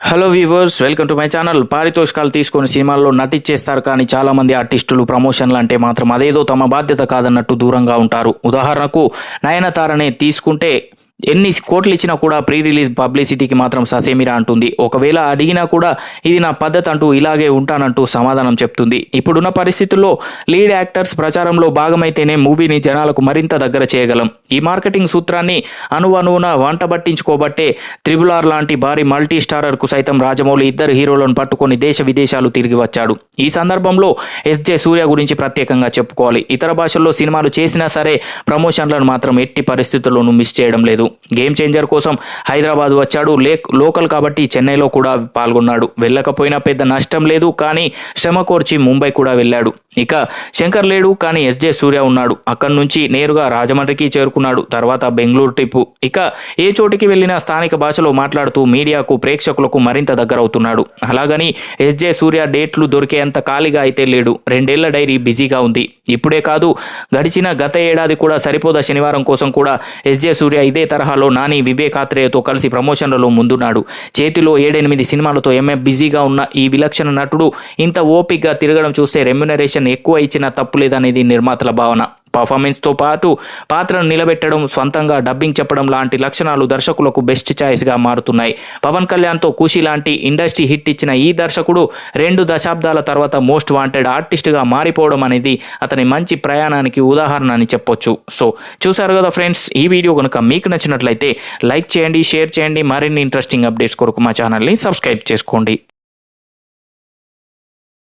Hello viewers welcome to my channel పారితోషికాలు తీసుకొని సినిమాల్లో నటించేస్తారు కానీ చాలామంది ఆర్టిస్టులు ప్రమోషన్లు అంటే మాత్రం అదేదో తమ బాధ్యత కాదన్నట్టు దూరంగా ఉంటారు. ఉదాహరణకు నయనతారనే తీసుకుంటే ఎన్ని కోట్లు ఇచ్చినా కూడా ప్రీ రిలీజ్ పబ్లిసిటీకి మాత్రం ససేమిరా అంటుంది. ఒకవేళ అడిగినా కూడా ఇది నా పద్ధతి అంటూ ఇలాగే ఉంటానంటూ సమాధానం చెప్తుంది. ఇప్పుడున్న పరిస్థితుల్లో లీడ్ యాక్టర్స్ ప్రచారంలో భాగమైతేనే మూవీని జనాలకు మరింత దగ్గర చేయగలం. ఈ మార్కెటింగ్ సూత్రాన్ని అణువణువున వంట పట్టించుకోబట్టే త్రిబుల్ ఆర్ లాంటి భారీ మల్టీ స్టారర్కు సైతం రాజమౌళి ఇద్దరు హీరోలను పట్టుకొని దేశ విదేశాలు తిరిగి వచ్చాడు. ఈ సందర్భంలో ఎస్జే సూర్య గురించి ప్రత్యేకంగా చెప్పుకోవాలి. ఇతర భాషల్లో సినిమాలు చేసినా సరే ప్రమోషన్లను మాత్రం ఎట్టి పరిస్థితుల్లోనూ మిస్ చేయడం లేదు. గేమ్ చేంజర్ కోసం హైదరాబాద్ వచ్చాడు. లేక్ లోకల్ కాబట్టి చెన్నైలో కూడా పాల్గొన్నాడు. వెళ్ళకపోయినా పెద్ద నష్టం లేదు కానీ శ్రమ కోర్చి ముంబై కూడా వెళ్ళాడు. ఇక శంకర్ లేడు కానీ ఎస్జే సూర్య ఉన్నాడు. అక్కడి నుంచి నేరుగా రాజమండ్రికి చేరుకున్నాడు. తర్వాత బెంగళూరు ట్రిప్. ఇక ఏ చోటికి వెళ్ళినా స్థానిక భాషలో మాట్లాడుతూ మీడియాకు ప్రేక్షకులకు మరింత దగ్గరవుతున్నాడు. అలాగని ఎస్జే సూర్య డేట్లు దొరికేంత ఖాళీగా అయితే లేడు. రెండేళ్ళ డైరీ బిజీగా ఉంది. ఇప్పుడే కాదు గడిచిన గత ఏడాది కూడా సరిపోదా శనివారం కోసం కూడా ఎస్జే సూర్య ఇదే తరహాలో నాని వివేక్ ఆత్రేయతో కలిసి ప్రమోషన్లలో ముందున్నాడు. చేతిలో ఏడెనిమిది సినిమాలతో ఎంఎఫ్ బిజీగా ఉన్న ఈ విలక్షణ నటుడు ఇంత ఓపిక్గా తిరగడం చూస్తే రెమ్యునరేషన్ ఎక్కువ ఇచ్చినా తప్పు లేదనేది నిర్మాతల భావన. పర్ఫార్మెన్స్తో పాటు పాత్రను నిలబెట్టడం సొంతంగా డబ్బింగ్ చెప్పడం లాంటి లక్షణాలు దర్శకులకు బెస్ట్ ఛాయిస్గా మారుతున్నాయి. పవన్ కళ్యాణ్తో ఖుషి లాంటి ఇండస్ట్రీ హిట్ ఇచ్చిన ఈ దర్శకుడు రెండు దశాబ్దాల తర్వాత మోస్ట్ వాంటెడ్ ఆర్టిస్ట్గా మారిపోవడం అనేది అతని మంచి ప్రయాణానికి ఉదాహరణ అని చెప్పొచ్చు. సో చూసారు కదా ఫ్రెండ్స్ ఈ వీడియో కనుక మీకు నచ్చినట్లయితే లైక్ చేయండి షేర్ చేయండి. మరిన్ని ఇంట్రెస్టింగ్ అప్డేట్స్ కొరకు మా ఛానల్ని సబ్స్క్రైబ్ చేసుకోండి.